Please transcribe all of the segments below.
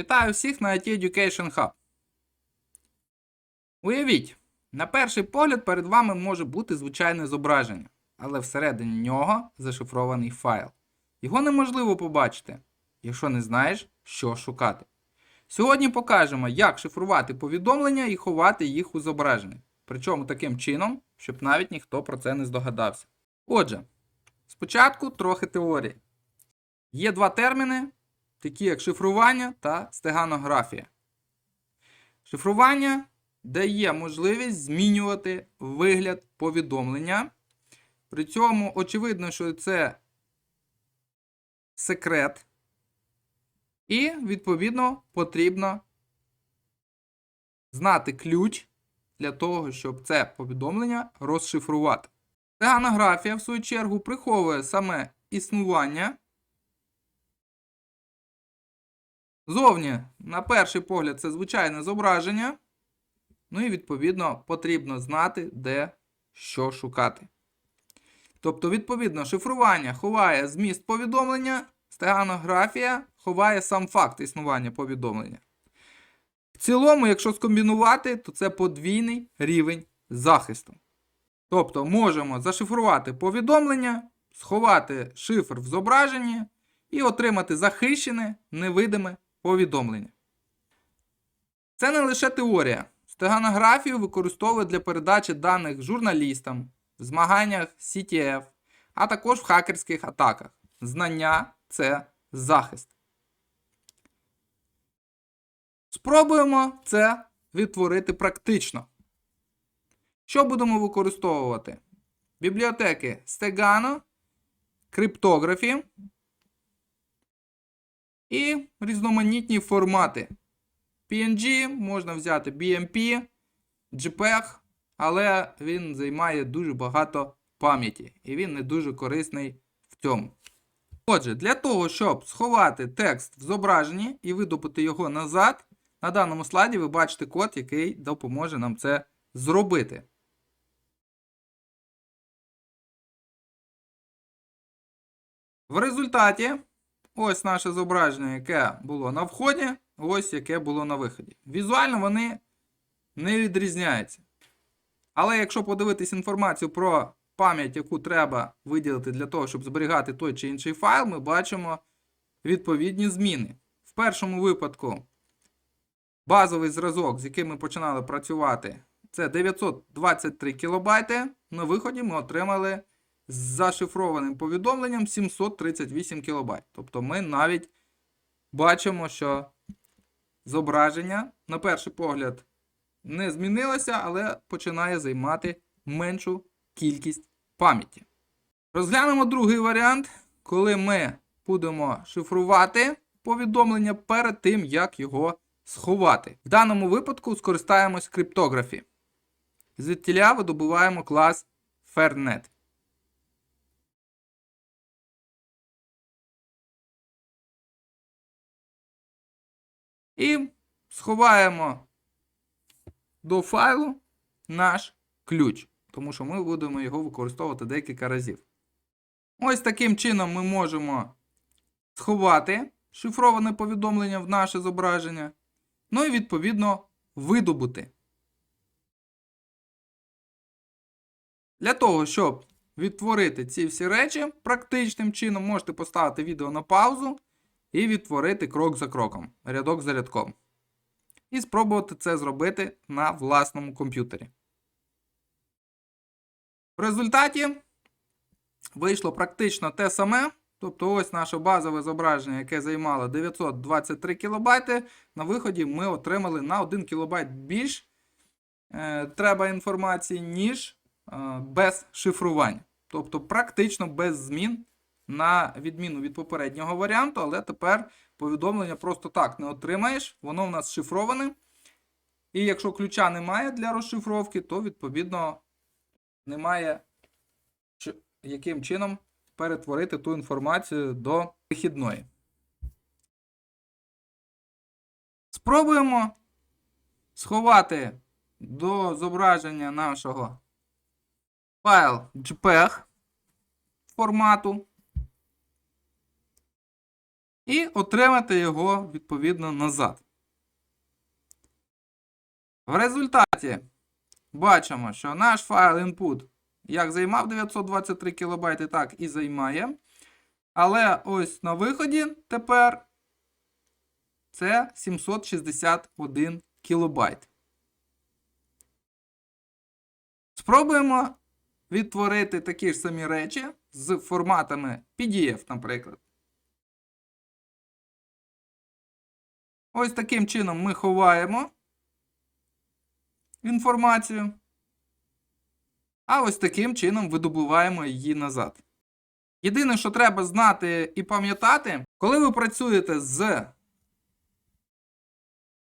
Вітаю всіх на IT Education Hub. Уявіть, на перший погляд перед вами може бути звичайне зображення, але всередині нього зашифрований файл. Його неможливо побачити, якщо не знаєш, що шукати. Сьогодні покажемо, як шифрувати повідомлення і ховати їх у зображенні. Причому таким чином, щоб навіть ніхто про це не здогадався. Отже, спочатку трохи теорії. Є два терміни, такі як шифрування та стеганографія. Шифрування дає можливість змінювати вигляд повідомлення. При цьому очевидно, що це секрет. І, відповідно, потрібно знати ключ для того, щоб це повідомлення розшифрувати. Стеганографія, в свою чергу, приховує саме існування. Зовні, на перший погляд, це звичайне зображення. Ну і, відповідно, потрібно знати, де що шукати. Тобто, відповідно, шифрування ховає зміст повідомлення, стеганографія ховає сам факт існування повідомлення. В цілому, якщо скомбінувати, то це подвійний рівень захисту. Тобто, можемо зашифрувати повідомлення, сховати шифр в зображенні і отримати захищене невидиме повідомлення. Це не лише теорія. Стеганографію використовують для передачі даних журналістам, в змаганнях CTF, а також в хакерських атаках. Знання це захист. Спробуємо це відтворити практично. Що будемо використовувати? Бібліотеки Stegano, криптографі і різноманітні формати. PNG можна взяти BMP, JPEG, але він займає дуже багато пам'яті і він не дуже корисний в цьому. Отже, для того, щоб сховати текст в зображенні і видобути його назад, на даному слайді ви бачите код, який допоможе нам це зробити. В результаті ось наше зображення, яке було на вході, ось яке було на виході. Візуально вони не відрізняються. Але якщо подивитись інформацію про пам'ять, яку треба виділити для того, щоб зберігати той чи інший файл, ми бачимо відповідні зміни. В першому випадку базовий зразок, з яким ми починали працювати, це 923 кБ. На виході ми отримали з зашифрованим повідомленням 738 кБ. Тобто ми навіть бачимо, що зображення, на перший погляд, не змінилося, але починає займати меншу кількість пам'яті. Розглянемо другий варіант, коли ми будемо шифрувати повідомлення перед тим, як його сховати. В даному випадку скористаємось криптографі. Звідтіля видобуваємо клас Fairnet. І сховаємо до файлу наш ключ, тому що ми будемо його використовувати декілька разів. Ось таким чином ми можемо сховати шифроване повідомлення в наше зображення, ну і відповідно видобути. Для того, щоб відтворити ці всі речі практичним чином, можете поставити відео на паузу і відтворити крок за кроком, рядок за рядком. І спробувати це зробити на власному комп'ютері. В результаті вийшло практично те саме. Тобто ось наше базове зображення, яке займало 923 кБ. На виході ми отримали на 1 кБ більш е, треба інформації, ніж е, без шифрування. Тобто практично без змін на відміну від попереднього варіанту, але тепер повідомлення просто так не отримаєш, воно в нас шифроване. І якщо ключа немає для розшифровки, то відповідно немає яким чином перетворити ту інформацію до вихідної. Спробуємо сховати до зображення нашого файл JPEG формату. І отримати його відповідно назад. В результаті бачимо, що наш файл input як займав 923 кБ, так і займає. Але ось на виході тепер це 761 кБ. Спробуємо відтворити такі ж самі речі з форматами PDF, наприклад. Ось таким чином ми ховаємо інформацію. А ось таким чином видобуваємо її назад. Єдине, що треба знати і пам'ятати, коли ви працюєте з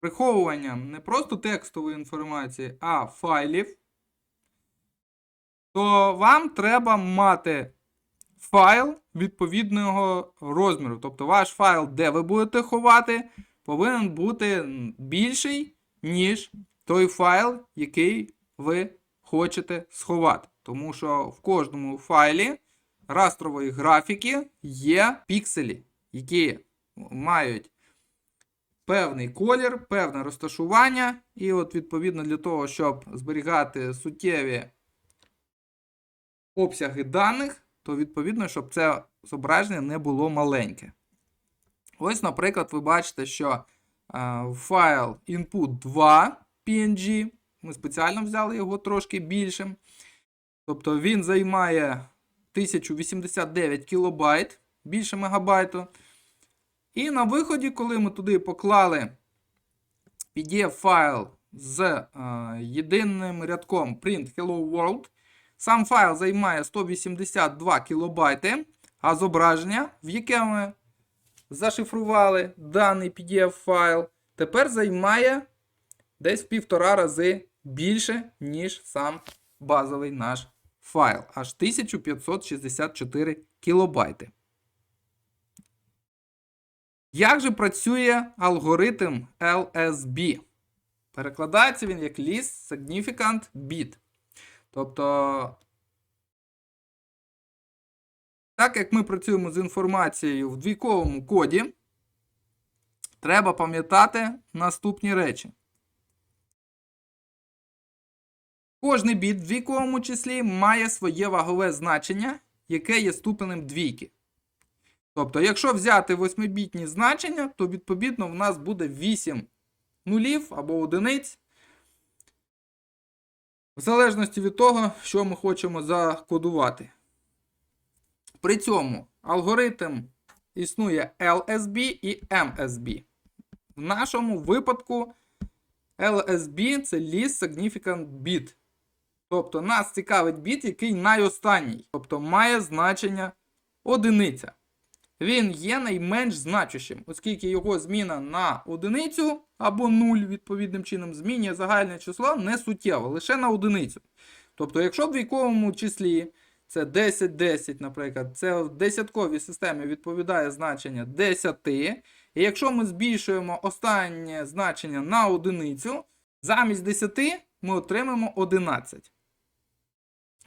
приховуванням не просто текстової інформації, а файлів, то вам треба мати файл відповідного розміру. Тобто ваш файл, де ви будете ховати, повинен бути більший, ніж той файл, який ви хочете сховати. Тому що в кожному файлі растрової графіки є пікселі, які мають певний колір, певне розташування. І от, відповідно, для того, щоб зберігати суттєві обсяги даних, то відповідно, щоб це зображення не було маленьке. Ось, наприклад, ви бачите, що е, файл input 2 PNG. Ми спеціально взяли його трошки більшим. Тобто він займає 1089 кілобайт, більше мегабайту. І на виході, коли ми туди поклали PDF-файл з е, єдиним рядком Print Hello World, сам файл займає 182 кілобайти, а зображення, в яке ми зашифрували даний PDF-файл, тепер займає десь в півтора рази більше, ніж сам базовий наш файл. Аж 1564 кілобайти. Як же працює алгоритм LSB? Перекладається він як Least Significant Bit. Тобто, так як ми працюємо з інформацією в двійковому коді, треба пам'ятати наступні речі. Кожний біт в двійковому числі має своє вагове значення, яке є ступенем двійки. Тобто, якщо взяти 8-бітні значення, то відповідно в нас буде 8 нулів або одиниць. В залежності від того, що ми хочемо закодувати. При цьому алгоритм існує LSB і MSB. В нашому випадку LSB це Least Significant Bit. Тобто нас цікавить біт, який найостанній. Тобто має значення одиниця. Він є найменш значущим, оскільки його зміна на одиницю або 0 відповідним чином змінює загальне число не суттєво, лише на одиницю. Тобто, якщо в двійковому числі це 10, 10, наприклад, це в десятковій системі відповідає значення 10, і якщо ми збільшуємо останнє значення на одиницю, замість 10 ми отримаємо 11.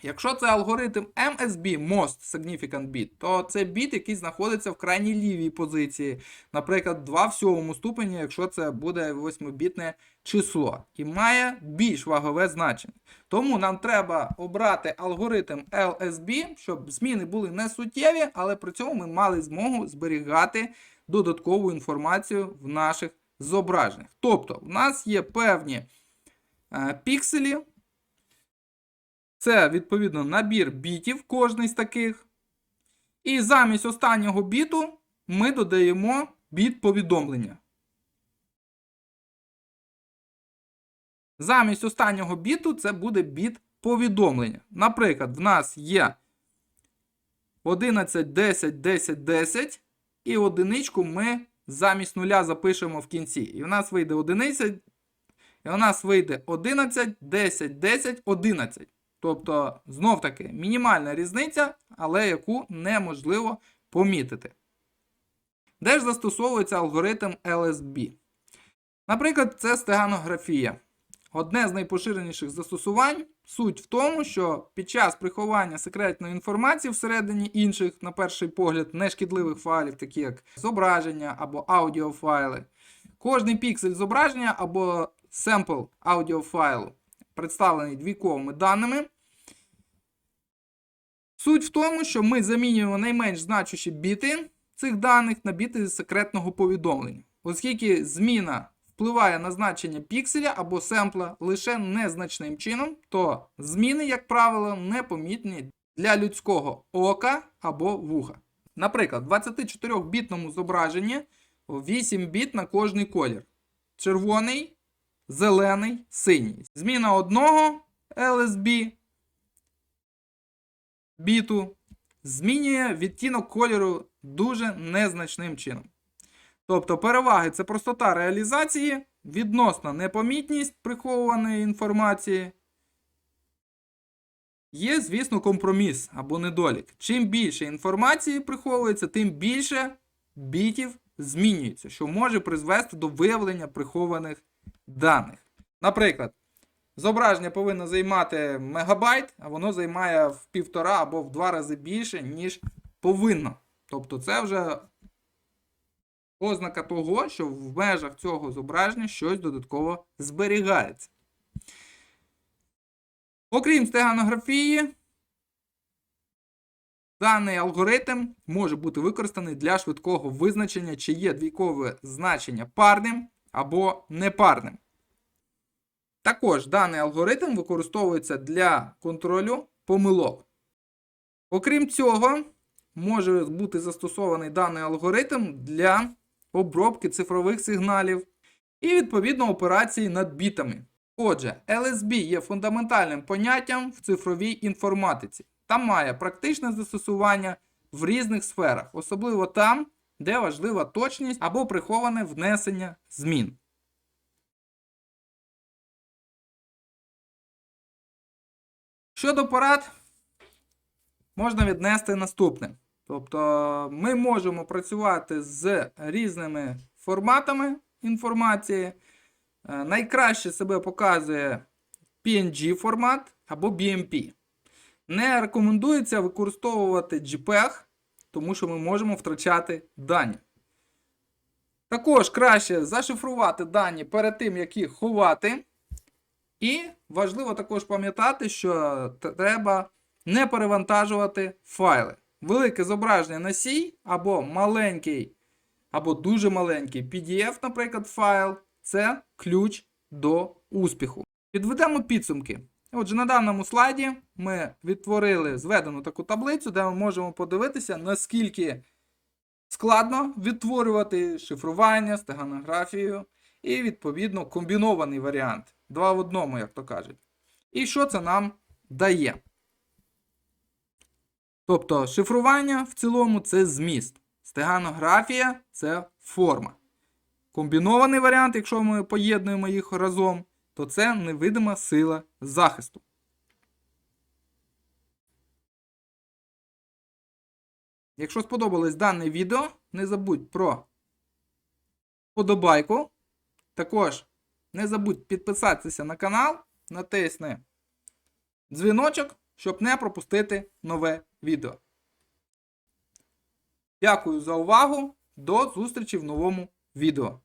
Якщо це алгоритм MSB Most Significant Bit, то це біт, який знаходиться в крайній лівій позиції. Наприклад, 2 в сьомому ступені, якщо це буде 8-бітне число. І має більш вагове значення. Тому нам треба обрати алгоритм LSB, щоб зміни були не суттєві, але при цьому ми мали змогу зберігати додаткову інформацію в наших зображеннях. Тобто, в нас є певні е, пікселі. Це, відповідно, набір бітів, кожний з таких. І замість останнього біту ми додаємо біт повідомлення. Замість останнього біту це буде біт повідомлення. Наприклад, в нас є 11, 10, 10, 10. І одиничку ми замість нуля запишемо в кінці. І в нас вийде одиниця. І у нас вийде 11, 10, 10, 11. Тобто, знов таки, мінімальна різниця, але яку неможливо помітити. Де ж застосовується алгоритм LSB? Наприклад, це стеганографія. одне з найпоширеніших застосувань. Суть в тому, що під час приховання секретної інформації всередині інших, на перший погляд, нешкідливих файлів, такі як зображення або аудіофайли, кожний піксель зображення або семпл аудіофайлу представлений двійковими даними. Суть в тому, що ми замінюємо найменш значущі біти цих даних на біти секретного повідомлення, оскільки зміна впливає на значення пікселя або семпла лише незначним чином, то зміни, як правило, непомітні для людського ока або вуха. Наприклад, в 24-бітному зображенні 8 біт на кожний колір. Червоний, зелений, синій. Зміна одного LSB біту змінює відтінок кольору дуже незначним чином. Тобто переваги це простота реалізації, відносна непомітність приховуваної інформації. Є, звісно, компроміс або недолік. Чим більше інформації приховується, тим більше бітів змінюється, що може призвести до виявлення прихованих даних. Наприклад, зображення повинно займати мегабайт, а воно займає в півтора або в два рази більше, ніж повинно. Тобто, це вже ознака того, що в межах цього зображення щось додатково зберігається. Окрім стеганографії, даний алгоритм може бути використаний для швидкого визначення, чи є двійкове значення парним або непарним. Також даний алгоритм використовується для контролю помилок. Окрім цього, може бути застосований даний алгоритм для обробки цифрових сигналів і відповідно операції над бітами. Отже, LSB є фундаментальним поняттям в цифровій інформатиці та має практичне застосування в різних сферах, особливо там, де важлива точність або приховане внесення змін. Щодо порад, можна віднести наступне. Тобто ми можемо працювати з різними форматами інформації. Е, Найкраще себе показує PNG формат або BMP. Не рекомендується використовувати JPEG, тому що ми можемо втрачати дані. Також краще зашифрувати дані перед тим, як їх ховати. І важливо також пам'ятати, що треба не перевантажувати файли. Велике зображення носій або маленький, або дуже маленький PDF, наприклад, файл це ключ до успіху. Підведемо підсумки. Отже, на даному слайді ми відтворили зведену таку таблицю, де ми можемо подивитися, наскільки складно відтворювати шифрування, стеганографію і, відповідно, комбінований варіант. Два в одному, як то кажуть. І що це нам дає? Тобто шифрування в цілому це зміст. Стеганографія це форма. Комбінований варіант, якщо ми поєднуємо їх разом, то це невидима сила захисту. Якщо сподобалось дане відео, не забудь про подобайку. Також не забудь підписатися на канал, натисни дзвіночок, щоб не пропустити нове відео. Дякую за увагу. До зустрічі в новому відео.